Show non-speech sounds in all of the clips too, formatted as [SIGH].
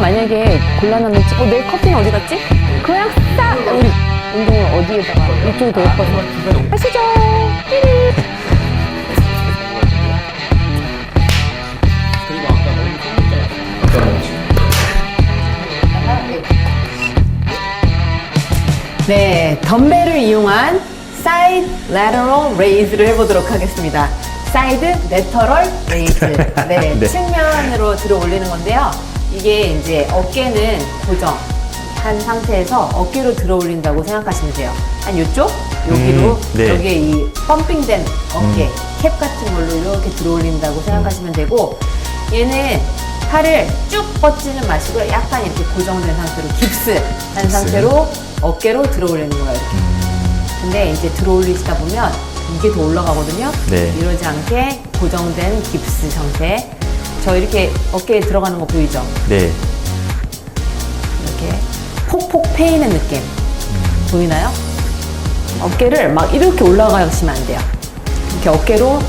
만약에 곤란하면 찍- 어, 내 커피는 어디 갔지? 그냥 싹 우리 운동을 어디에다가 이쪽이 더 예뻐서 하시죠. 띠리. 네, 덤벨을 이용한 사이드 레터럴 레이즈를 해보도록 하겠습니다. 사이드 레터럴 레이즈. 네, 네. 측면으로 들어 올리는 건데요. 이게 이제 어깨는 고정한 상태에서 어깨로 들어 올린다고 생각하시면 돼요. 한 이쪽? 여기로, 음, 네. 여기에 이 펌핑된 어깨, 캡 같은 걸로 이렇게 들어 올린다고 생각하시면 되고, 얘는 팔을 쭉 뻗지는 마시고 약간 이렇게 고정된 상태로 깁스한 상태로 어깨로 들어 올리는 거예요. 이렇게. 근데 이제 들어 올리시다 보면 이게 더 올라가거든요. 네. 이러지 않게 고정된 깁스 상태. 저 이렇게 어깨에 들어가는 거 보이죠? 네. 이렇게 폭폭 패이는 느낌. 보이나요? 어깨를 막 이렇게 올라가시면 안 돼요. 이렇게 어깨로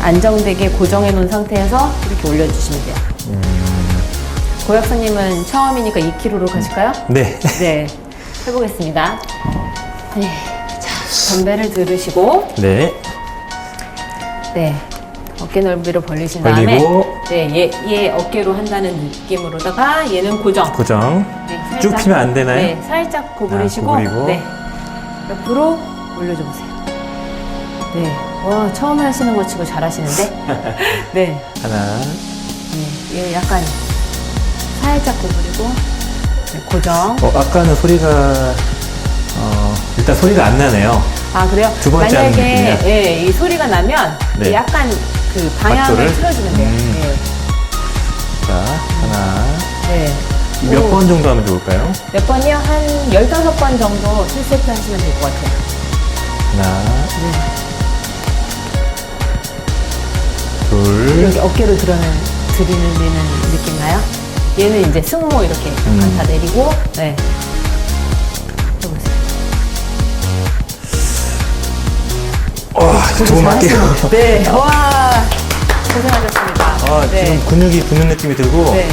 안정되게 고정해 놓은 상태에서 이렇게 올려주시면 돼요. 고약사님은 처음이니까 2kg로 가실까요? 네. 네, 해보겠습니다. 네, 자, 덤벨을 들으시고, 네. 네, 어깨 넓이로 벌리신 다음에, 벌리고. 네, 얘, 얘 어깨로 한다는 느낌으로다가 얘는 고정. 고정. 네, 쭉 살짝- 피면 안 되나요? 네, 살짝 구부리시고, 아. 네, 옆으로 올려줘 보세요. 네, 와 처음 하시는 거 치고 잘하시는데, [LAUGHS] 네, 하나. 네, 얘 약간 살짝 구부리고, 네, 고정. 어, 아까는 소리가, 어, 일단 소리가 안 나네요. 아 그래요? 두 번째 하는 만약에 느낌이요? 예, 이 소리가 나면 네. 약간 그 방향을 각도를? 틀어주면 돼요. 음. 자, 하나. 네. 네. 몇 번 정도 하면 좋을까요? 몇 번이요? 한 15번 정도 7세트 하시면 될 것 같아요. 하나, 네. 둘, 여기 어깨로 들어는 들이는 느낌 나요? 얘는 이제 승모 이렇게 음. 다 내리고 네. 해보세요. 와. 잘하시네요. 네. 와 고생하셨습니다. 아, 네. 지금 근육이 붙는 느낌이 들고, 네.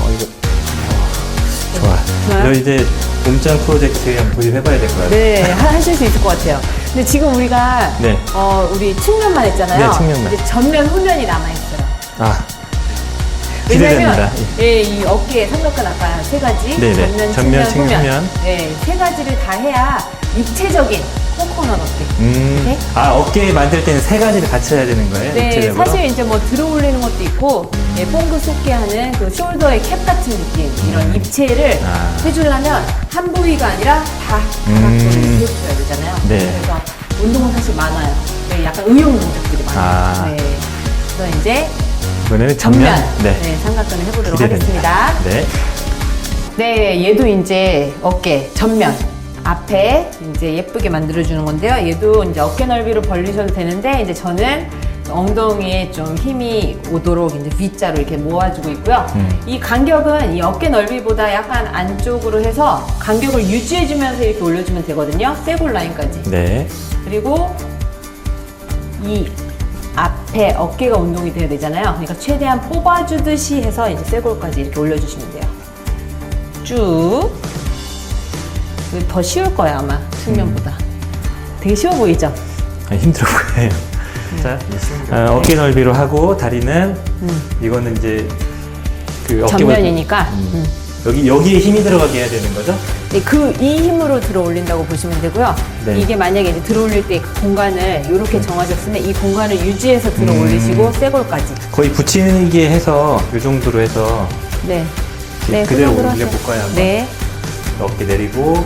어, 이거, 어, 좋아. 좋아요? 저 이제 몸짱 프로젝트에 한번 도입해봐야 될 것 같아요. 네, 하- 하실 수 있을 것 같아요. 근데 지금 우리가 네. 어, 우리 측면만 했잖아요. 네, 측면만. 이제 전면, 후면이 남아 있어요. 아, 기대됩니다. 예, 이 어깨 삼각근 아까 세 가지 네네. 전면, 전면, 측면, 후면. 네, 세 가지를 다 해야 입체적인 코코넛 어깨. 음, 네. 아, 어깨 만들 때는 세 가지를 같이 해야 되는 거예요? 네, 입체적으로? 사실 이제 뭐 들어 올리는 것도 있고, 예, 뽕그 쏟게 하는 그 숄더의 캡 같은 느낌, 이런 입체를 아. 해주려면 한 부위가 아니라 다 음. 각도를 해줘야 되잖아요. 네. 그래서 운동은 사실 많아요. 네, 약간 의용 동작들이 많아요. 아. 네. 그래서 이제 이번에는 전면. 네. 네. 삼각근을 해보도록 기대됩니다. 하겠습니다. 네. 네, 얘도 이제 어깨, 전면, 앞에 이제 예쁘게 만들어주는 건데요. 얘도 이제 어깨 넓이로 벌리셔도 되는데, 이제 저는 엉덩이에 좀 힘이 오도록 이제 V자로 이렇게 모아주고 있고요. 음. 이 간격은 이 어깨 넓이보다 약간 안쪽으로 해서 간격을 유지해주면서 이렇게 올려주면 되거든요. 쇄골 라인까지. 네. 그리고 이 앞에 어깨가 운동이 돼야 되잖아요. 그러니까 최대한 뽑아주듯이 해서 이제 쇄골까지 이렇게 올려주시면 돼요. 쭉. 더 쉬울 거예요, 아마. 측면보다. 되게 쉬워 보이죠? 아, 힘들어 보여요. 자, 네. 아, 어깨 넓이로 하고 다리는 이거는 이제 그 어깨 음. 전면이니까. 음. 여기 여기에 힘이 들어가게 해야 되는 거죠? 네, 그, 이 힘으로 들어 올린다고 보시면 되고요. 네. 이게 만약에 이제 들어 올릴 때 그 공간을 이렇게 정하셨으면 이 공간을 유지해서 들어 음. 올리시고 쇄골까지. 거의 붙이게 해서 이 정도로 해서 네. 그대로 그 정도로 올려 볼까요, 하세요. 한번? 네. 어깨 내리고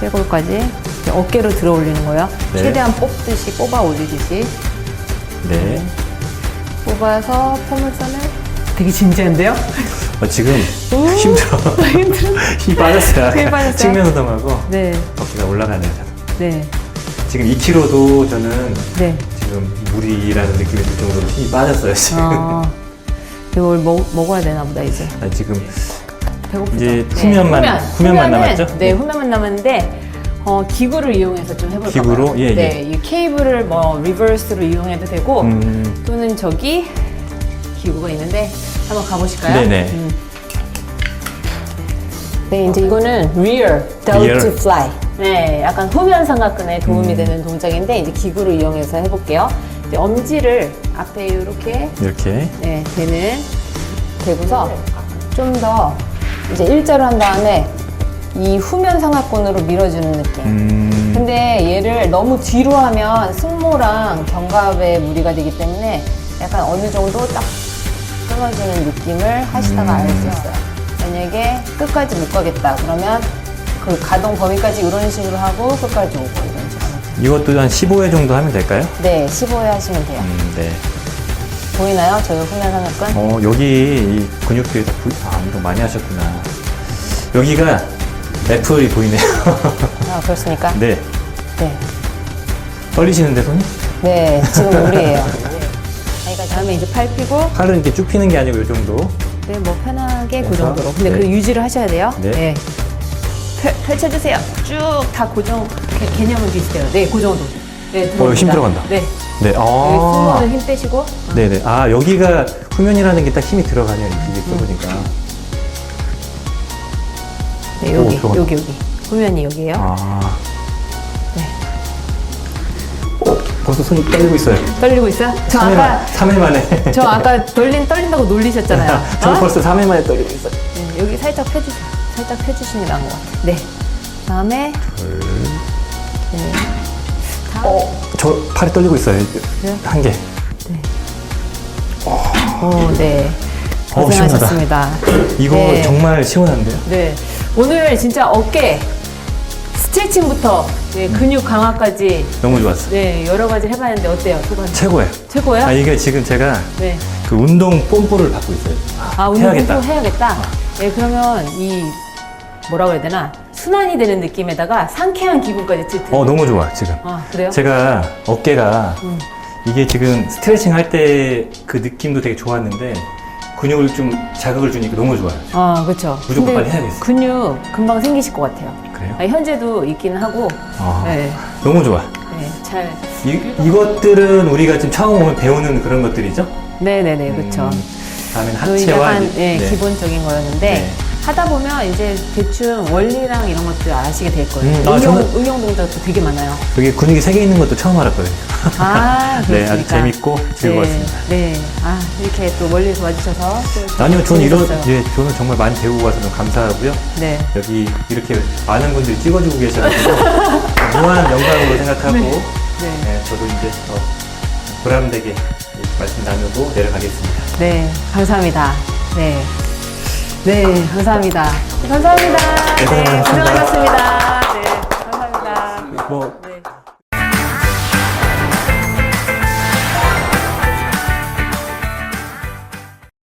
쇄골까지 이렇게 어깨로 들어 올리는 거예요. 네. 최대한 뽑듯이 뽑아 올리듯이 네. 뽑아서 포물선을 되게 진지한데요? 어, 지금 오. [LAUGHS] 힘들어. 힘들어. [LAUGHS] 힘 빠졌어요. 힘 빠졌어요? 측면 운동하고 네, 어깨가 올라가네요. 네, 지금 2kg도 저는 네. 지금 무리라는 느낌이 들 정도로 힘이 빠졌어요. 지금. 아, 이걸 먹, 먹어야 되나 보다 이제. 아, 지금 배고프죠? 이제 후면만- 후면만 남았죠? 네, 후면만 남았는데 어, 기구를 이용해서 좀 해볼까요? 기구로? 예, 네, 예. 이 케이블을 뭐 리버스로 이용해도 되고 음, 또는 저기 기구가 있는데 한번 가보실까요? 네네. 음. 네, 이제 이거는 rear delt Rear. fly. 네, 약간 후면 삼각근에 도움이 음. 되는 동작인데 이제 기구를 이용해서 해볼게요. 이제 엄지를 앞에 이렇게 이렇게. 네, 대는 대고서 좀 더 이제 일자로 한 다음에 이 후면 삼각근으로 밀어주는 느낌. 음. 근데 얘를 너무 뒤로 하면 승모랑 견갑에 무리가 되기 때문에 약간 어느 정도 딱 끊어주는 느낌을 하시다가 음. 알수 있어요. 만약에 끝까지 못 가겠다 그러면 그 가동 범위까지 이런 식으로 하고 끝까지 오고 이런 식으로. 이것도 한 15회 정도 하면 될까요? 네, 15회 하시면 돼요. 음, 네. 보이나요? 저희 후면 삼각근? 어, 여기 이 근육들이 다 부... 아, 운동 많이 하셨구나. 여기가 애플이 보이네요. [LAUGHS] 아, 그렇습니까? 네. 네. 떨리시는데 손이? 네, 지금 우리예요. [LAUGHS] 네. 다음에 이제 팔 펴고 팔은 이렇게 쭉 피는 게 아니고 이 정도. 네, 뭐 편하게 그 그래서? 정도로. 근데 네. 그 유지를 하셔야 돼요. 네. 펼, 펼쳐주세요. 쭉 다 고정 개, 개념은 비슷해요. 네, 그 정도. 네, 어, 힘 들어간다. 네. 네. 여기 아. 승모는 힘 빼시고. 네네. 아, 여기가 후면이라는 게 딱 힘이 들어가네요. 이게 써보니까. 네, 오, 여기, 들어간다. 여기, 여기. 후면이 여기에요. 아. 벌써 손이 떨리고 있어요. 떨리고 있어요? 저 3회, 아까, 만, 3회 만에. 저 아까 떨린, 떨린다고 놀리셨잖아요. 저 어? 벌써 3회 만에 떨리고 있어요. 네, 여기 살짝 펴주세요. 살짝 펴주시면 나은 것 같아요. 네. 다음에. 네. 다음. 어, 저 팔이 떨리고 있어요. 그래요? 한 개. 오, 네. 어우, 고생하셨습니다. 이거 네. 정말 시원한데요? 네. 오늘 진짜 어깨 스트레칭부터 네, 근육 강화까지 너무 좋았어요. 네, 여러 가지 해봤는데 어때요? 소감? 최고예요. 최고예요? 아, 이게 지금 제가 네. 그 운동 뽐뿌를 받고 있어요. 아, 운동 해야겠다. 꼭 해야겠다. 네, 그러면 이 뭐라고 해야 되나? 순환이 되는 느낌에다가 상쾌한 기분까지 들. 어, 너무 좋아, 지금. 아, 그래요? 제가 어깨가 음. 이게 지금 스트레칭 할 때 그 느낌도 되게 좋았는데 근육을 좀 자극을 주니까 너무 좋아요. 아, 그렇죠. 무조건 빨리 해야겠어요. 근육 금방 생기실 것 같아요. 그래요? 아, 현재도 있기는 하고, 아, 네, 너무 좋아. 네, 잘. 이, 이것들은 우리가 지금 처음 오면 배우는 그런 것들이죠? 네네네, 그렇죠. 음, 다음엔 하체와 약간 이- 예, 네. 기본적인 거였는데 네. 하다 보면 이제 대충 원리랑 이런 것들 아시게 될 거예요. 음, 아, 응용, 저는- 응용 동작도 되게 많아요. 여기 근육이 세 개 있는 것도 처음 알았거든요. 아, [LAUGHS] 네, 그렇습니까? 아주 재밌고 즐거웠습니다. 네, 네. 아, 이렇게 또 멀리서 와주셔서 또 아니요, 저는 이런, 재밌었어요. 예, 저는 정말 많이 배우고 와서 너무 감사하고요. 네. 여기 이렇게 많은 분들이 찍어주고 계셔가지고 [LAUGHS] 무한 영광으로 생각하고 네. 네, 저도 이제 더 보람되게 이 말씀 나누고 내려가겠습니다. 네, 감사합니다. 네. 네, 감사합니다. 감사합니다. 네, 고생 많으셨습니다. 고생하셨습니다. 네, 감사합니다. 뭐